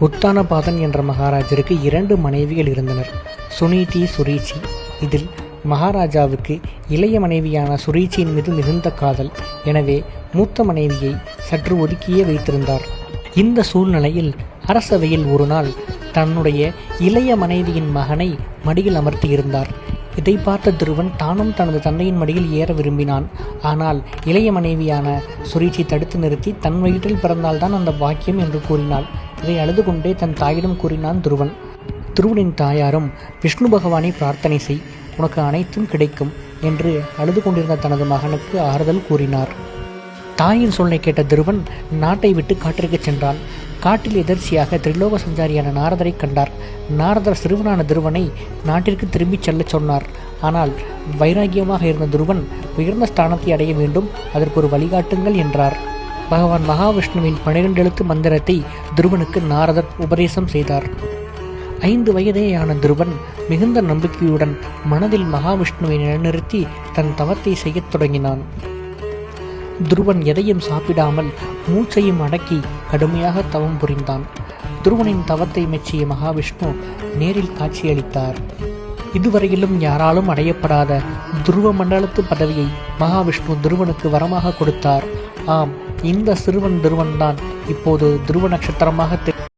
உத்தானபாதன் என்ற மகாராஜருக்கு இரண்டு மனைவிகள் இருந்தனர். சுனீதி சுரீச்சி. இதில் மகாராஜாவுக்கு இளைய மனைவியான சுரீச்சியின் மீது மிகுந்த காதல். எனவே மூத்த மனைவியை சற்று ஒதுக்கியே வைத்திருந்தார். இந்த சூழ்நிலையில் அரசவையில் ஒரு நாள் தன்னுடைய இளைய மனைவியின் மகனை மடியில் அமர்த்தியிருந்தார் இதை பார்த்த துருவன் தானும் தனது தந்தையின் மடியில் ஏற விரும்பினான். ஆனால் இளைய மனைவியான சுரீச்சி தடுத்து நிறுத்தி தன் வயிற்றில் பிறந்தால்தான் அந்த பாக்கியம் என்று கூறினாள். இதை அழுது கொண்டே தன் தாயிடம் கூறினான் துருவன். துருவனின் தாயாரும் விஷ்ணு பகவானை பிரார்த்தனை செய். உனக்கு அனைத்தும் கிடைக்கும் என்று அழுது கொண்டிருந்த தனது மகனுக்கு ஆறுதல் கூறினார். தாயின் சொல்லை கேட்ட துருவன் நாட்டை விட்டு காட்டிற்கு சென்றான். காட்டில் எதிர்ச்சியாக திரிலோக சஞ்சாரியான நாரதரை கண்டார். நாரதர் சிறுவனான துருவனை நாட்டிற்கு திரும்பிச் செல்லச் சொன்னார். ஆனால் வைராகியமாக இருந்த துருவன் உயர்ந்த ஸ்தானத்தை அடைய வேண்டும் அதற்கு ஒரு வழிகாட்டுங்கள் என்றார். பகவான் மகாவிஷ்ணுவின் பனிரெண்டு எழுத்து மந்திரத்தை துருவனுக்கு நாரதர் உபதேசம் செய்தார். ஐந்து வயதேயான துருவன் மிகுந்த நம்பிக்கையுடன் மனதில் மகாவிஷ்ணுவை நிலைநிறுத்தி தன் தவத்தை செய்யத் தொடங்கினான். துருவன் எதையும் சாப்பிடாமல் மூச்சையும் அடக்கி கடுமையாக தவம் புரிந்தான். துருவனின் தவத்தை மெச்சிய மகாவிஷ்ணு நேரில் காட்சியளித்தார். இதுவரையிலும் யாராலும் அடையப்படாத துருவ மண்டலத்து பதவியை மகாவிஷ்ணு துருவனுக்கு வரமாக கொடுத்தார். ஆம் இந்த சிறுவன் துருவன்தான். இப்போது துருவ நட்சத்திரமாக தெ-